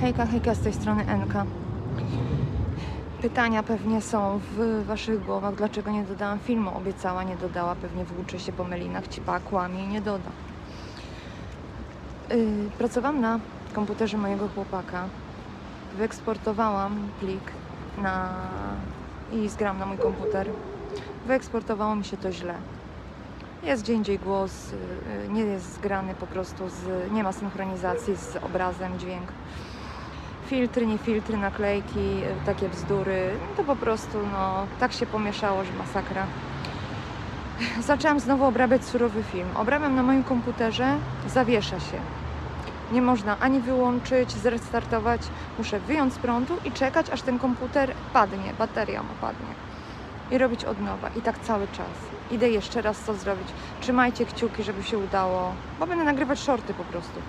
Hejka, hejka, z tej strony Enka. Pytania pewnie są w Waszych głowach, dlaczego nie dodałam filmu. Obiecała, nie dodała, pewnie włóczy się po melinach, ćpa, kłamie i nie doda. Yy, pracowałam na komputerze mojego chłopaka. Wyeksportowałam plik na... i zgram na mój komputer. Wyeksportowało mi się to źle. Jest gdzie indziej głos, yy, nie jest zgrany po prostu, z, nie ma synchronizacji z obrazem, dźwięk filtry, nie filtry, naklejki, y, takie bzdury. To po prostu, no, tak się pomieszało, że masakra. Zaczęłam znowu obrabiać surowy film. Obrabiam na moim komputerze, zawiesza się. Nie można ani wyłączyć, zrestartować. Muszę wyjąć z prądu i czekać, aż ten komputer padnie, bateria mu padnie. I robić od nowa. I tak cały czas. Idę jeszcze raz co zrobić. Trzymajcie kciuki, żeby się udało, bo będę nagrywać shorty po prostu.